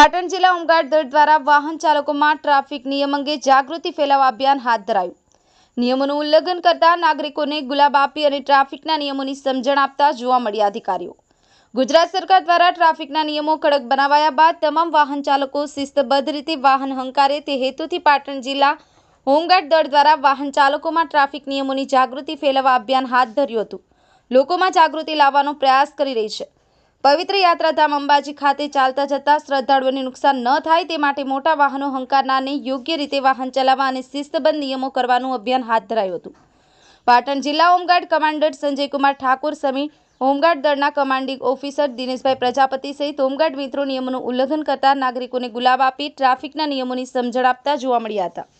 જિલ્લા હોમગાર્ડ દળ દ્વારા વાહન ચાલકોમાં ટ્રાફિક નિયમ અંગે જાગૃતિ ફેલાવવા અભિયાન હાથ ધરાયું. નિયમોનું ઉલ્લંઘન કરતા નાગરિકોને ગુલાબ આપી અને ટ્રાફિકના નિયમોની સમજણ આપતા જોવા મળ્યા અધિકારીઓ. ગુજરાત સરકાર દ્વારા ટ્રાફિકના નિયમો કડક બનાવાયા બાદ તમામ વાહન ચાલકો શિસ્તબદ્ધ રીતે વાહન હંકારે તે હેતુથી પાટણ જિલ્લા હોમગાર્ડ દળ દ્વારા વાહન ચાલકોમાં ટ્રાફિક નિયમોની જાગૃતિ ફેલાવવા અભિયાન હાથ ધર્યું હતું. લોકોમાં જાગૃતિ લાવવાનો પ્રયાસ કરી રહી છે. પવિત્ર યાત્રાધામ અંબાજી ખાતે ચાલતા જતા શ્રદ્ધાળુઓને નુકસાન ન થાય તે માટે મોટા વાહનો હંકારનારને યોગ્ય રીતે વાહન ચલાવવા અને શિસ્તબંધ નિયમો કરવાનું અભિયાન હાથ ધરાયું હતું. પાટણ જિલ્લા home guard commander Sanjaykumar Thakor Sami, home guard દળના કમાન્ડિંગ ઓફિસર દિનેશભાઈ પ્રજાપતિ સહિત હોમગાર્ડ મિત્રો નિયમોનું ઉલ્લંઘન કરતા નાગરિકોને ગુલાબ આપી ટ્રાફિકના નિયમોની સમજણ આપતા જોવા મળ્યા હતા.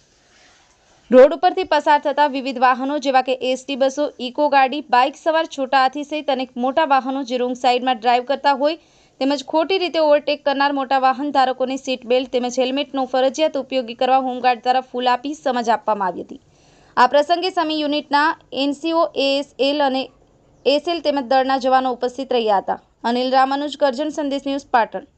રોડ ઉપરથી પસાર થતા વિવિધ વાહનો જેવા કે એસટી બસો, ઇકો ગાડી, બાઇક સવાર છોટા હાથી સહિત અનેક મોટા વાહનો જે રોંગ સાઈડમાં ડ્રાઈવ કરતા હોય તેમજ ખોટી રીતે ઓવરટેક કરનાર મોટા વાહન ધારકોને સીટ બેલ્ટ તેમજ હેલ્મેટનો ફરજિયાત ઉપયોગી કરવા હોમગાર્ડ દ્વારા ફૂલ આપી સમજ આપવામાં આવી હતી. આ પ્રસંગે સમી યુનિટના એનસીઓ, એએસએલ અને એસએલ તેમજ દળના જવાનો ઉપસ્થિત રહ્યા હતા. અનિલ રામાનુજ, ગર્જન સંદેશ ન્યૂઝ પાટણ.